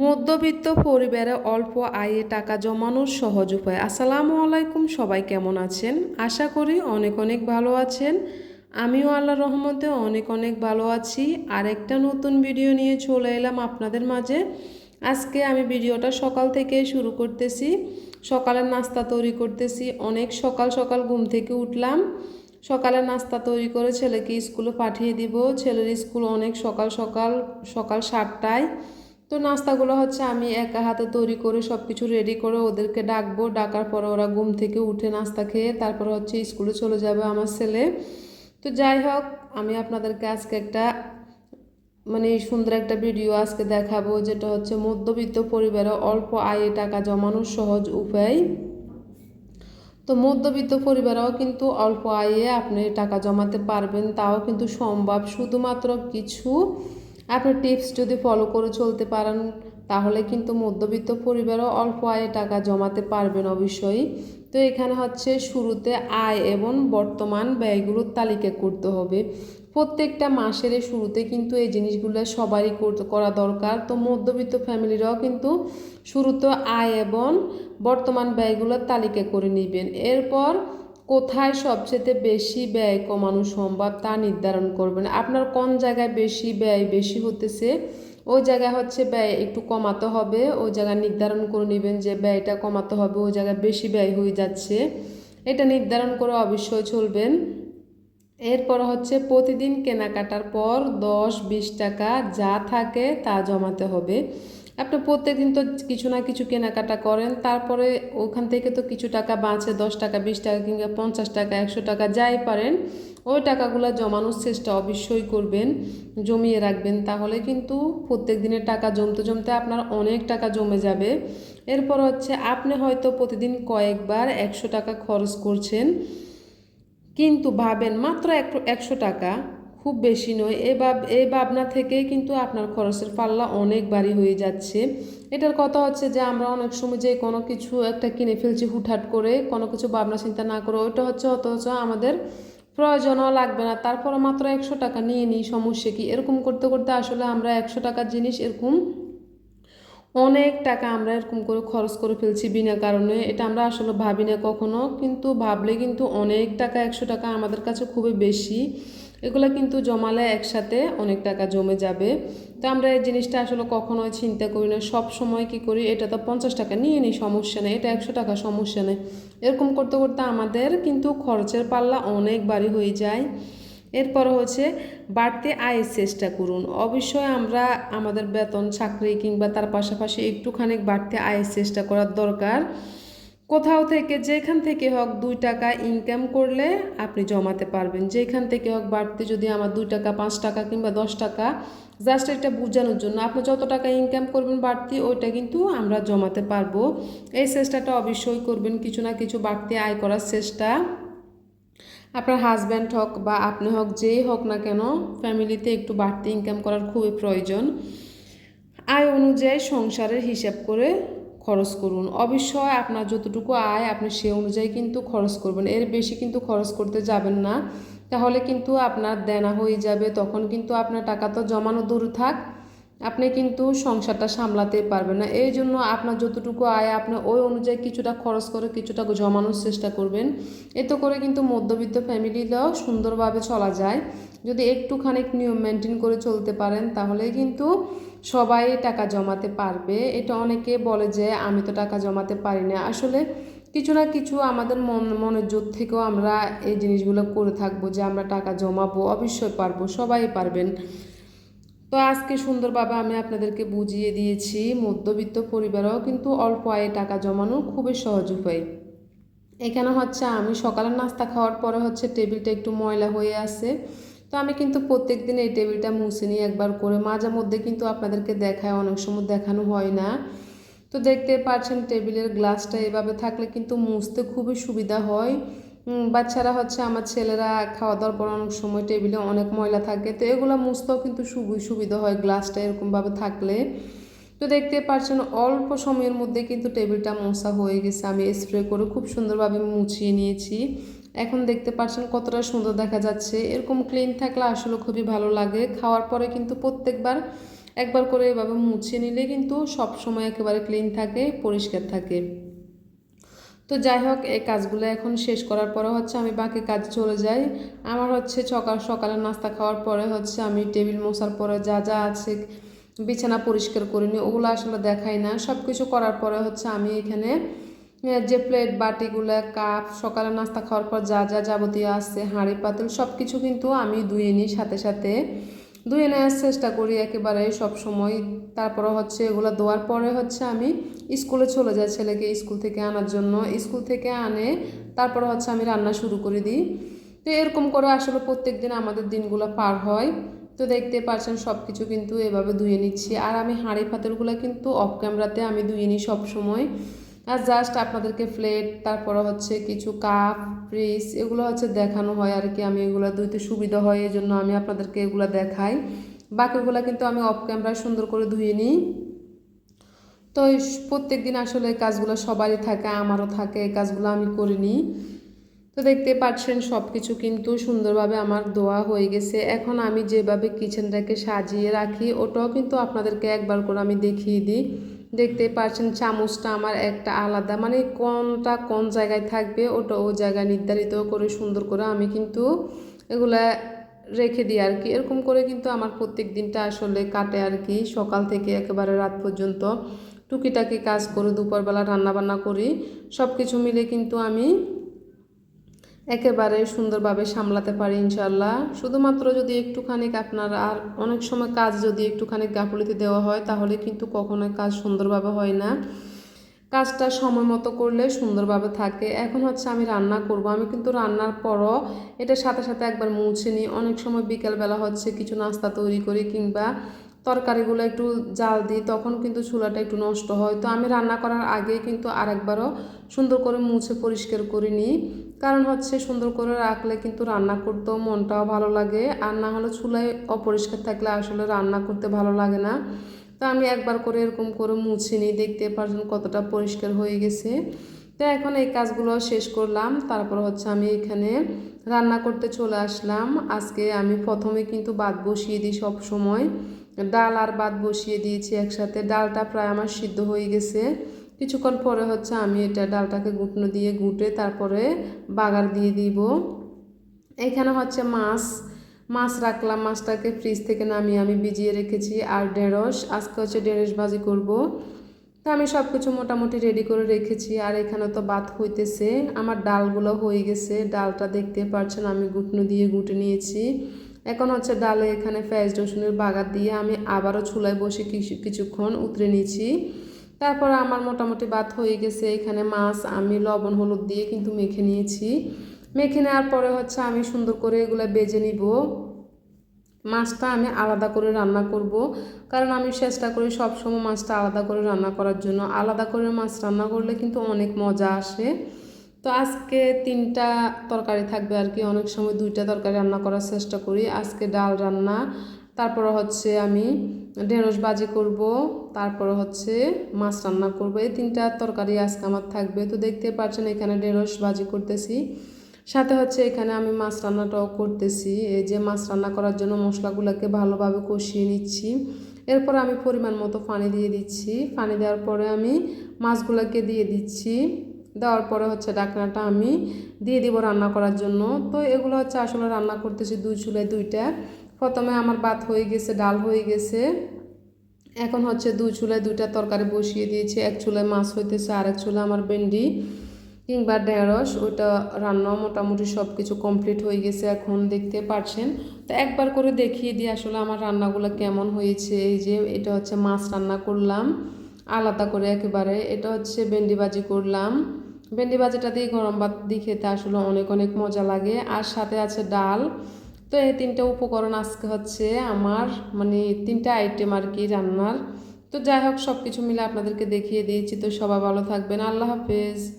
মধ্যবিত্ত পরিবারে অল্প আয়ে টাকা জমানোর সহজ উপায়। আসসালামু আলাইকুম, সবাই কেমন আছেন? আশা করি অনেক অনেক ভালো আছেন। আমিও আল্লাহ রহমতে অনেক অনেক ভালো আছি। আর একটা নতুন ভিডিও নিয়ে চলে এলাম আপনাদের মাঝে। আজকে আমি ভিডিওটা সকাল থেকে শুরু করতেছি। সকালের নাস্তা তৈরি করতেছি। অনেক সকাল সকাল ঘুম থেকে উঠলাম। সকালে নাস্তা তৈরি করে ছেলেকে স্কুলে পাঠিয়ে দিব। ছেলের স্কুল অনেক সকাল সকাল সকাল সাতটায়। তো নাস্তাগুলো হচ্ছে আমি একা হাতে তৈরি করে সব কিছু রেডি করে ওদেরকে ডাকবো। ডাকার পরে ওরা ঘুম থেকে উঠে নাস্তা খেয়ে তারপর হচ্ছে স্কুলে চলে যাবে আমার ছেলে। তো যাই হোক, আমি আপনাদেরকে আজকে একটা মানে সুন্দর একটা ভিডিও আজকে দেখাবো, যেটা হচ্ছে মধ্যবিত্ত পরিবারে অল্প আয়ে টাকা জমানোর সহজ উপায়। তো মধ্যবিত্ত পরিবারেও কিন্তু অল্প আয়ে আপনি টাকা জমাতে পারবেন, তাও কিন্তু সম্ভব। শুধুমাত্র কিছু আপনি টিপস যদি ফলো করে চলতে পারেন, তাহলে কিন্তু মধ্যবিত্ত পরিবারও অল্প আয়ে টাকা জমাতে পারবেন অবশ্যই। তো এখানে হচ্ছে শুরুতে আয় এবং বর্তমান ব্যয়গুলোর তালিকা করতে হবে। প্রত্যেকটা মাসের শুরুতে কিন্তু এই জিনিসগুলো সবারই করা দরকার। তো মধ্যবিত্ত ফ্যামিলিরাও কিন্তু শুরুতে আয় এবং বর্তমান ব্যয়গুলোর তালিকা করে নেবেন। এরপর কোথায় সবচেয়ে বেশি ব্যয় কমানো সম্ভব তা নির্ধারণ করবেন। আপনার কোন জায়গায় বেশি ব্যয় বেশি হতেছে, ওই জায়গায় হচ্ছে ব্যয় একটু কমাতে হবে, ওই জায়গায় নির্ধারণ করে নেবেন যে ব্যয়টা কমাতে হবে, ওই জায়গায় বেশি ব্যয় হয়ে যাচ্ছে। এটা নির্ধারণ করে অবশ্যই চলবেন। এরপর হচ্ছে প্রতিদিন কেনাকাটার পর দশ বিশ টাকা যা থাকে তা জমাতে হবে। আপনি প্রত্যেকদিন তো কিছু না কিছু কেনাকাটা করেন, তারপরে ওখান থেকে তো কিছু টাকা বাঁচে, দশ টাকা, বিশ টাকা কিংবা পঞ্চাশ টাকা, একশো টাকা যাই পারেন, ওই টাকাগুলো জমানোর চেষ্টা অবশ্যই করবেন, জমিয়ে রাখবেন, তাহলে কিন্তু প্রত্যেক দিনের টাকা জমতে জমতে আপনার অনেক টাকা জমে যাবে। এরপর হচ্ছে আপনি হয়তো প্রতিদিন কয়েকবার একশো টাকা খরচ করছেন, কিন্তু ভাবেন মাত্র একশো টাকা খুব বেশি নয়। এ ভাব এই ভাবনা থেকেই কিন্তু আপনার খরচের পাল্লা অনেক বাড়ি হয়ে যাচ্ছে। এটার কথা হচ্ছে যে আমরা অনেক সময় যে কোনো কিছু একটা কিনে ফেলছি হুটহাট করে, কোনো কিছু ভাবনা চিন্তা না করে, ওইটা হচ্ছে অথচ আমাদের প্রয়োজনও লাগবে না। তারপরে মাত্র একশো টাকা নিয়ে নিই, সমস্যা কি? এরকম করতে করতে আসলে আমরা একশো টাকার জিনিস এরকম অনেক টাকা আমরা এরকম করে খরচ করে ফেলছি বিনা কারণে। এটা আমরা আসলে ভাবি না কখনো, কিন্তু ভাবলে কিন্তু অনেক টাকা, একশো টাকা আমাদের কাছে খুবই বেশি। এগুলো কিন্তু জমালে একসাথে অনেক টাকা জমে যাবে। তো আমরা এই জিনিসটা আসলে কখনোই চিন্তা করি না। সব সময় কি করি, এটা তো পঞ্চাশ টাকা, নিয়ে নিই, সমস্যা নেই। এটা একশো টাকা, সমস্যা নেই। এরকম করতে করতে আমাদের কিন্তু খরচের পাল্লা অনেক বাড়ি হয়ে যায়। এরপর হচ্ছে বাড়তি আয়ের চেষ্টা করুন। অবশ্যই আমরা আমাদের বেতন, চাকরি কিংবা তার পাশাপাশি একটুখানি বাড়তি আয়ের চেষ্টা করার দরকার। কোথাও থেকে, যেখান থেকে হোক দুই টাকা ইনকাম করলে আপনি জমাতে পারবেন। যেখান থেকে হোক বাড়তে যদি আমার দুই টাকা, পাঁচ টাকা কিংবা দশ টাকা জাস্ট এটা বোঝানোর জন্য আপনি যত টাকা ইনকাম করবেন বাড়তি, ওইটা কিন্তু আমরা জমাতে পারব। এই চেষ্টাটা অবশ্যই করবেন, কিছু না কিছু বাড়তি আয় করার চেষ্টা। আপনার হাজব্যান্ড হোক বা আপনি হোক, যেই হোক না কেন ফ্যামিলিতে একটু বাড়তি ইনকাম করার খুবই প্রয়োজন। আয় অনুযায়ী সংসারের হিসাব করে খরচ করুন। অবশ্যই আপনার যতটুকু আয়, আপনি সে অনুযায়ী কিন্তু খরচ করবেন। এর বেশি কিন্তু খরচ করতে যাবেন না। তাহলে কিন্তু আপনার দেনা হয়ে যাবে, তখন কিন্তু আপনার টাকা তো জমানো দূর থাক। আপনি কিন্তু সংসারটা সামলাতে পারবেন না। এই জন্য আপনার যতটুকু আয়, আপনি ওই অনুযায়ী কিছুটা খরচ করে কিছুটা জমানোর চেষ্টা করবেন। এতে করে কিন্তু মধ্যবিত্ত ফ্যামিলিটাও সুন্দরভাবে চলা যায়। যদি একটুখানি নিয়ম মেনটেন করে চলতে পারেন, তাহলেই কিন্তু সবাই টাকা জমাতে পারবে। এটা অনেকে বলে যে, আমি তো টাকা জমাতে পারি না। আসলে কিছু না কিছু আমাদের মন, মনের জোর থেকেও আমরা এই জিনিসগুলো করে থাকব যে, আমরা টাকা জমাবো, অবশ্যই পারব, সবাই পারবেন। তো আজকে সুন্দরভাবে আমি আপনাদেরকে বুঝিয়ে দিয়েছি, মধ্যবিত্ত পরিবারেও কিন্তু অল্প আয়ে টাকা জমানো খুবই সহজ উপায়। এখানে হচ্ছে আমি সকালের নাস্তা খাওয়ার পরে হচ্ছে টেবিলটা একটু ময়লা হয়ে আছে। তো আমি কিন্তু প্রত্যেক দিন এই টেবিলটা মুছে নিই একবার করে। মাঝে মধ্যে কিন্তু আপনাদেরকে দেখায়, অনেক সময় দেখানো হয় না। তো দেখতে পাচ্ছেন টেবিলের গ্লাসটা এভাবে থাকলে কিন্তু মুছতে খুবই সুবিধা হয়। বাচ্চারা হচ্ছে আমার ছেলেরা খাওয়া দাওয়ার পর অনেক সময় টেবিলে অনেক ময়লা থাকে। তো এগুলো মুছতেও কিন্তু সুবিধা হয় গ্লাসটা এরকমভাবে থাকলে। তো দেখতে পাচ্ছেন অল্প সময়ের মধ্যে কিন্তু টেবিলটা মোছা হয়ে গেছে। আমি স্প্রে করে খুব সুন্দরভাবে মুছিয়ে নিয়েছি। এখন দেখতে পাচ্ছেন কতটা সুন্দর দেখা যাচ্ছে। এরকম ক্লিন থাকলে আসলে খুবই ভালো লাগে। খাওয়ার পরে কিন্তু প্রত্যেকবার একবার করে এভাবে মুছে নিলে কিন্তু সব সময় একেবারে ক্লিন থাকে, পরিষ্কার থাকে। তো যাই হোক, এই কাজগুলো এখন শেষ করার পরে হচ্ছে আমি বাকি কাজ চলে যাই। আমার হচ্ছে সকাল সকালে নাস্তা খাওয়ার পরে হচ্ছে আমি টেবিল মশার পরে যা যা আছে বিছানা পরিষ্কার করে নিই, ওগুলো আসলে দেখাই না। সব কিছু করার পরে হচ্ছে আমি এখানে যে প্লেট বাটিগুলো কাপ সকালে নাস্তা খাওয়ার পর যা যা যাবতীয় আছে, হাঁড়ি, পাতিল সব কিছু কিন্তু আমি ধুয়ে নিই সাথে সাথে। ধুয়ে নেওয়ার চেষ্টা করি একেবারে সব সময়। তারপরে হচ্ছে এগুলো দেওয়ার পরে হচ্ছে আমি স্কুলে চলে যাই ছেলেকে স্কুল থেকে আনার জন্য। স্কুল থেকে আনে তারপরে হচ্ছে আমি রান্না শুরু করে দিই। তো এরকম করে আসলে প্রত্যেক দিন আমাদের দিনগুলো পার হয়। তো দেখতে পাচ্ছেন সব কিছু কিন্তু এভাবে ধুয়ে নিচ্ছি। আর আমি হাঁড়ি পাতিলগুলো কিন্তু অফ ক্যামেরাতে আমি ধুয়ে নিই সব সময়। আর জাস্ট আপনাদেরকে প্লেট তারপরে হচ্ছে কিছু কাপ ফ্রিজ এগুলো হচ্ছে দেখানো হয় আর কি। আমি এগুলো ধুইতে সুবিধা হয় এই জন্য আমি আপনাদেরকে এগুলো দেখাই। বাকিগুলো কিন্তু আমি অফ ক্যামেরায় সুন্দর করে ধুয়ে নিই। তো প্রত্যেক দিন আসলে কাজগুলো সবারই থাকে, আমারও থাকে, এই কাজগুলো আমি করে নিই। তো দেখতে পাচ্ছেন সব কিছু কিন্তু সুন্দরভাবে আমার দোয়া হয়ে গেছে। এখন আমি যেভাবে কিচেনটাকে সাজিয়ে রাখি, ওটাও কিন্তু আপনাদেরকে একবার করে আমি দেখিয়ে দিই। দেখতে পাচ্ছেন চামচটা আমার একটা আলাদা। মানে কোনটা কোন জায়গায় থাকবে ওটা ও জায়গায় নির্ধারিত করে সুন্দর করে আমি কিন্তু এগুলা রেখে দিই আর কি। এরকম করে কিন্তু আমার প্রত্যেক দিনটা আসলে কাটে আর কি। সকাল থেকে একেবারে রাত পর্যন্ত টুকিটাকি কাজ করে দুপুরবেলা রান্নাবান্না করি। সব কিছু মিলে কিন্তু আমি একেবারে সুন্দরভাবে সামলাতে পারি ইনশাল্লাহ শুধুমাত্র যদি একটুখানি আপনার আর অনেক সময় কাজ যদি একটুখানি গাফলিতে দেওয়া হয়, তাহলে কিন্তু কখনোই কাজ সুন্দরভাবে হয় না। কাজটা সময় মতো করলে সুন্দরভাবে থাকে। এখন হচ্ছে আমি রান্না করব। আমি কিন্তু রান্নার পরও এটা সাথে সাথে একবার মুছে নিই। অনেক সময় বিকালবেলা হচ্ছে কিছু নাস্তা তৈরি করি কিংবা তরকারিগুলো একটু জাল দিই, তখন কিন্তু চুলাটা একটু নষ্ট হয়। তো আমি রান্না করার আগে কিন্তু আরেকবারও সুন্দর করে মুছে পরিষ্কার করে নিই। কারণ হচ্ছে সুন্দর করে রাখলে কিন্তু রান্না করতেও মনটাও ভালো লাগে, আর না হলে চুলায় অপরিষ্কার থাকলে আসলে রান্না করতে ভালো লাগে না। তো আমি একবার করে এরকম করে মুছে নিই, দেখতে পারছেন কতটা পরিষ্কার হয়ে গেছে। তো এখন এই কাজগুলো শেষ করলাম, তারপর হচ্ছে আমি এখানে রান্না করতে চলে আসলাম। আজকে আমি প্রথমে কিন্তু বাদ বসিয়ে দিই সব সময় ডাল আর ভাত বসিয়ে দিয়েছি একসাথে। ডালটা প্রায় আমার সিদ্ধ হয়ে গেছে। কিছুক্ষণ পরে হচ্ছে আমি এটা ডালটাকে গুটনো দিয়ে গুটে তারপরে বাগার দিয়ে দিব। এখানে হচ্ছে মাছ মাছ রাখলাম। মাছটাকে ফ্রিজ থেকে নামিয়ে আমি ভিজিয়ে রেখেছি আর ঢেঁড়স। আজকে হচ্ছে ঢেঁড়স ভাজি করব। তো আমি সব কিছু মোটামুটি রেডি করে রেখেছি। আর এখানে তো ভাত হইতেছে। আমার ডালগুলো হয়ে গেছে। ডালটা দেখতে পাচ্ছেন আমি গুটনো দিয়ে গুটে নিয়েছি। এখন হচ্ছে ডালে এখানে পেঁয়াজ রসুনের বাগার দিয়ে আমি আবারও চুলায় বসে কিছু, কিছুক্ষণ উতরে নিয়েছি। তারপর আমার মোটামুটি ভাত হয়ে গেছে, এখানে মাছ, আমি লবণ, হলুদ দিয়ে কিন্তু মেখে নিয়েছি। মেখে নেওয়ার পরে হচ্ছে আমি সুন্দর করে এগুলো বেজে নিব। মাছটা আমি আলাদা করে রান্না করব, কারণ আমি চেষ্টা করি সবসময় মাছটা আলাদা করে রান্না করার জন্য। আলাদা করে মাছ রান্না করলে কিন্তু অনেক মজা আসে। তো আজকে তিনটা তরকারি থাকবে আর কি। অনেক সময় দুইটা তরকারি রান্না করার চেষ্টা করি। আজকে ডাল রান্না, তারপরে হচ্ছে আমি ঢেঁড়স বাজি করব, তারপরে হচ্ছে মাছ রান্না করব। এই তিনটা তরকারি আজকে আমার থাকবে। তো দেখতে পাচ্ছেন এখানে ঢেঁড়স বাজি করতেছি। সাথে হচ্ছে এখানে আমি মাছ রান্নাটাও করতেছি। এই যে মাছ রান্না করার জন্য মশলাগুলোকে ভালোভাবে কষিয়ে নিচ্ছি। এরপর আমি পরিমাণ মতো পানি দিয়ে দিচ্ছি। পানি দেওয়ার পরে আমি মাছগুলোকে দিয়ে দিচ্ছি। দেওয়ার পরে হচ্ছে ডাকনাটা আমি দিয়ে দিব রান্না করার জন্য। তো এগুলো হচ্ছে আসলে রান্না করতেছি দুই চুলায় দুইটা। প্রথমে আমার ভাত হয়ে গেছে, ডাল হয়ে গেছে। এখন হচ্ছে দুই চুলায় দুইটা তরকারি বসিয়ে দিয়েছি। এক চুলায় মাছ হইতেছে আর এক চুলায় আমার ভেন্ডি কিংবা ঢেঁড়স। ওইটা রান্না মোটামুটি সব কিছু কমপ্লিট হয়ে গেছে এখন দেখতে পাচ্ছেন তো একবার করে দেখিয়ে দিই আসলে আমার রান্নাগুলো কেমন হয়েছে। এই যে এটা হচ্ছে মাছ রান্না করলাম, আলাদা করে একেবারে। এটা হচ্ছে ভেন্ডি ভাজি করলাম। ভেন্ডি ভাজিটা দিয়ে গরম ভাত দিয়ে খেতে আসলে অনেক অনেক মজা লাগে। আর সাথে আছে ডাল। তো এই তিনটা উপকরণ আজকে হচ্ছে আমার মানে তিনটা আইটেম আর কি রান্নার। তো যাই হোক সব কিছু মিলে আপনাদেরকে দেখিয়ে দিয়েছি। তো সবাই ভালো থাকবেন। আল্লাহ হাফেজ।